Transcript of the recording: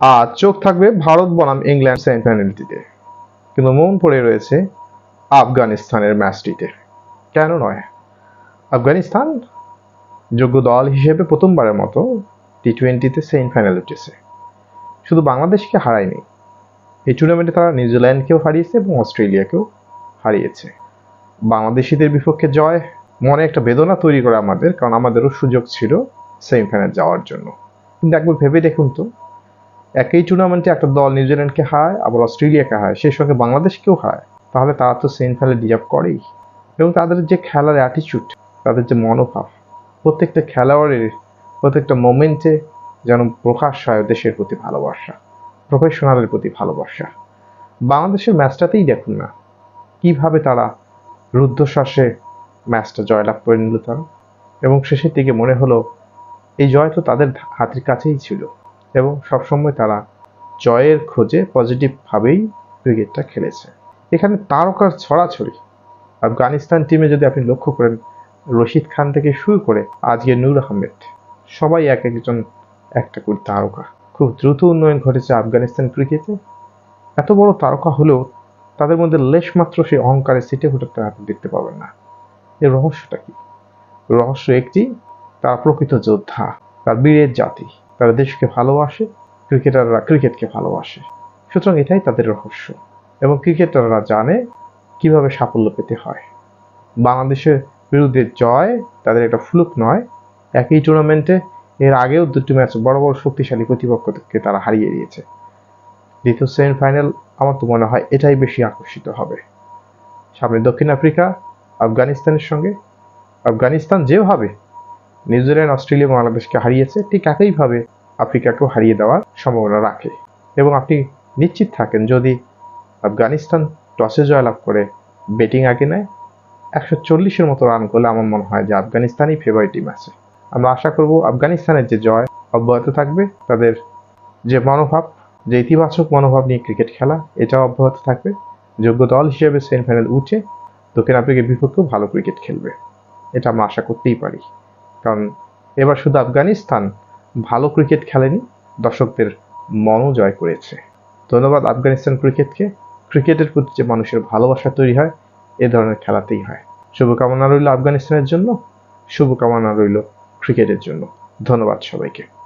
আর চোখ থাকবে ভারত বনাম ইংল্যান্ড সেমিফাইনালটিতে কিন্তু মন পড়ে রয়েছে আফগানিস্তানের ম্যাচটিতে কেন নয়? আফগানিস্তান যোগ্য দল হিসেবে প্রথমবারের মতো টি টোয়েন্টিতে সেমিফাইনাল উঠেছে শুধু বাংলাদেশকে হারায়নি, এই টুর্নামেন্টে তারা নিউজিল্যান্ডকেও হারিয়েছে এবং অস্ট্রেলিয়াকেও হারিয়েছে। বাংলাদেশিদের বিপক্ষে জয় মনে একটা বেদনা তৈরি করে আমাদের, কারণ আমাদেরও সুযোগ ছিল সেমিফাইনাল যাওয়ার জন্য। কিন্তু একবার ভেবে দেখুন তো একই টুর্নামেন্টে একটা দল নিউজিল্যান্ডকে হারায়, আবার অস্ট্রেলিয়াকে হারায়, সেই সঙ্গে বাংলাদেশকেও হারায়। তাহলে তারা তো সেমিফাইনালে ডিজার্ভ করেই। এবং তাদের যে খেলার অ্যাটিচিউড তাদের যে মনোভাব, প্রত্যেকটা খেলোয়াড়ের, প্রত্যেকটা মোমেন্টে যেন প্রকাশ হয় দেশের প্রতি ভালোবাসা প্রফেশনালের প্রতি ভালোবাসা। বাংলাদেশের ম্যাচটাতেই দেখুন না, কীভাবে তারা রুদ্ধশ্বাসে ম্যাচটা জয়লাভ করে নিল তারা। এবং শেষের দিকে মনে হলো, এই জয় তো তাদের হাতের কাছেই ছিল। এবং সবসময় তারা জয়ের খোঁজে পজিটিভভাবেই ক্রিকেটটা খেলেছে। এখানে তারকার ছড়াছড়ি। আফগানিস্তান টিমে যদি আপনি লক্ষ্য করেন, রশিদ খান থেকে শুরু করে আজকে নূর আহমেদ, সবাই এক একজন একটা করে তারকা। খুব দ্রুত উন্নয়ন ঘটেছে আফগানিস্তান ক্রিকেটে এত বড় তারকা হলেও তাদের মধ্যে লেশমাত্র সেই অহংকারের সিটে ফুটে আপনি দেখতে পাবেন না। এর রহস্যটা কি? রহস্য একটি, তারা প্রকৃত যোদ্ধা, তার বীরের জাতি। তারা দেশকে ভালোবাসে, ক্রিকেটাররা ক্রিকেটকে ভালোবাসে। সুতরাং এটাই তাদের রহস্য। এবং ক্রিকেটাররা জানে কীভাবে সাফল্য পেতে হয়। বাংলাদেশের বিরুদ্ধে জয় তাদের একটা ফ্লুক নয়। একই টুর্নামেন্টে এর আগেও দুটি ম্যাচ বড় বড় শক্তিশালী প্রতিপক্ষকে তারা হারিয়ে দিয়েছে। দ্বিতীয় সেমিফাইনাল আমার তো মনে হয় এটাই বেশি আকর্ষিত হবে। সামনে দক্ষিণ আফ্রিকা, আফগানিস্তানের সঙ্গে। আফগানিস্তান যেভাবে নিউজিল্যান্ড অস্ট্রেলিয়া বাংলাদেশকে হারিয়েছে, ঠিক একইভাবে আফ্রিকাকেও হারিয়ে দেওয়ার সম্ভাবনা রাখে। এবং আপনি নিশ্চিত থাকেন, যদি আফগানিস্তান টসে জয়লাভ করে ব্যাটিং আগে নেয়, একশো চল্লিশের মতো রান করলে আমার মনে হয় যে আফগানিস্তানই ফেভারিট টিম আছে। আমরা আশা করব আফগানিস্তানের যে জয় অব্যাহত থাকবে, তাদের যে মনোভাব, যে ইতিবাচক মনোভাব নিয়ে ক্রিকেট খেলা, এটাও অব্যাহত থাকবে। যোগ্য দল হিসেবে সেমিফাইনাল উঠে দক্ষিণ আফ্রিকার বিপক্ষেও ভালো ক্রিকেট খেলবে। এটা আমরা আশা করতেই পারি। কারণ এবার শুধু আফগানিস্তান ভালো ক্রিকেট খেলেনি, দর্শকদের মনও জয় করেছে। ধন্যবাদ আফগানিস্তান ক্রিকেটকে। ক্রিকেটের প্রতি যে মানুষের ভালোবাসা তৈরি হয়, এ ধরনের খেলাতেই হয়। শুভকামনা রইল আফগানিস্তানের জন্য, শুভকামনা রইল ক্রিকেটের জন্য। ধন্যবাদ সবাইকে।